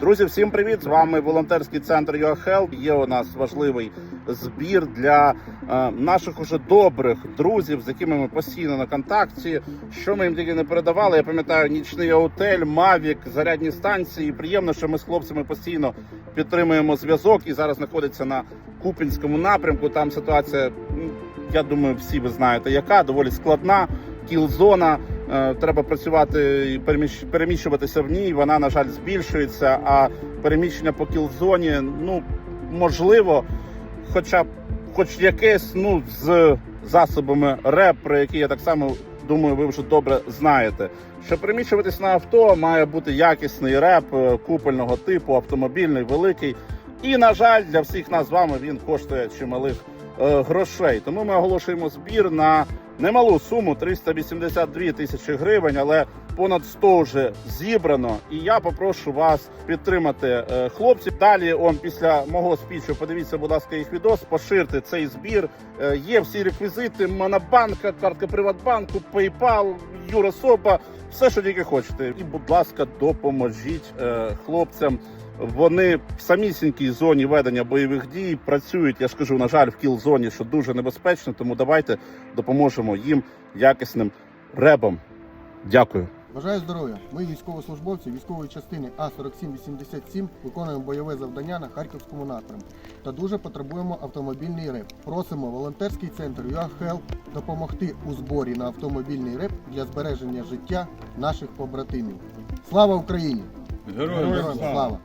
Друзі, всім привіт! З вами волонтерський центр YourHelp. Є у нас важливий збір для е, наших уже добрих друзів, з якими ми постійно на контакті. Що ми їм тільки не передавали. Я пам'ятаю нічний готель, Мавік, зарядні станції. Приємно, що ми з хлопцями постійно підтримуємо зв'язок і зараз знаходиться на Купінському напрямку. Там ситуація, я думаю, всі ви знаєте, яка доволі складна. Кіл-зона, треба працювати і переміщ- переміщуватися в ній. Вона, на жаль, збільшується. А переміщення по кіл-зоні, ну можливо, хоча б хоч якесь, ну з засобами РЕП, про які я так само думаю, ви вже добре знаєте. Щоб переміщуватись на авто, має бути якісний реп е, купольного типу, автомобільний, великий. І, на жаль, для всіх нас з вами він коштує чималих е, грошей. Тому ми оголошуємо збір на немалу суму 382 тисячі гривень, але понад 100 вже зібрано. І я попрошу вас підтримати е, хлопців. Далі, он після мого спічу, подивіться, будь ласка, їх відос, поширте цей збір. Е, Є всі реквізити: Монобанка, картка Приватбанку, PayPal, Юрособа, все, що тільки хочете. І, будь ласка, допоможіть е, хлопцям. Вони в самісінькій зоні ведення бойових дій працюють. Я ж кажу, на жаль, в кіл-зоні, що дуже небезпечно. Тому давайте допоможемо їм якісним ребом. Дякую. Бажаю здоров'я! Ми військовослужбовці військової частини А4787 виконуємо бойове завдання на харківському напрямку та дуже потребуємо автомобільний реп. Просимо волонтерський центр UAHelp допомогти у зборі на автомобільний реп для збереження життя наших побратимів. Слава Україні! Героям слава!